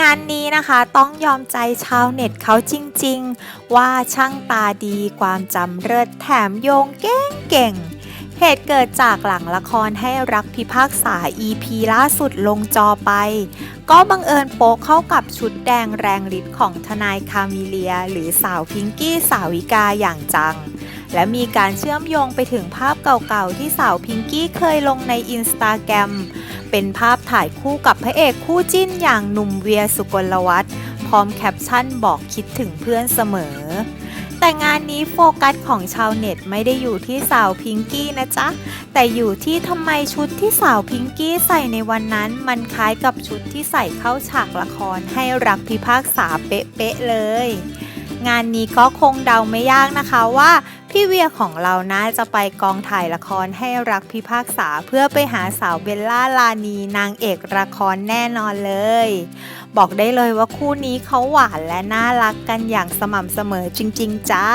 งานนี้นะคะต้องยอมใจชาวเน็ตเขาจริงๆ ว่าช่างตาดีความจำเลิศแถมโยงเก่งเก่ง เหตุเกิดจากหลังละครให้รักพิพากษา EP ล่าสุดลงจอไป ก็บังเอิญโป๊กเข้ากับชุดแดงแรงฤทธิ์ของทนายคามิเลีย หรือสาวพิงกี้สาวิกาอย่างจังและมีการเชื่อมโยงไปถึงภาพเก่าๆ ที่สาวพิงกี้เคยลงในอินสตาแกรม เป็นภาพถ่ายคู่กับพระเอกคู่จิ้นอย่างหนุ่มเวียสุกลวัฒน์พร้อมแคปชั่นบอกคิดถึงเพื่อนเสมอ แต่งานนี้โฟกัสของชาวเน็ตไม่ได้อยู่ที่สาวพิงกี้นะจ๊ะ แต่อยู่ที่ทำไมชุดที่สาวพิงกี้ใส่ในวันนั้น มันคล้ายกับชุดที่ใส่เข้าฉากละครให้รักพิพากษาเป๊ะๆเลย งานนี้ก็คงเดาไม่ยากนะคะว่า พี่เวียของเรานะจะไปกองถ่ายละครให้รักพิพากษาเพื่อไปหาสาวเบลล่าลานีนางเอกละครแน่นอนเลย บอกได้เลยว่าคู่นี้เขาหวานและน่ารักกันอย่างสม่ำเสมอจริง ๆ จ้า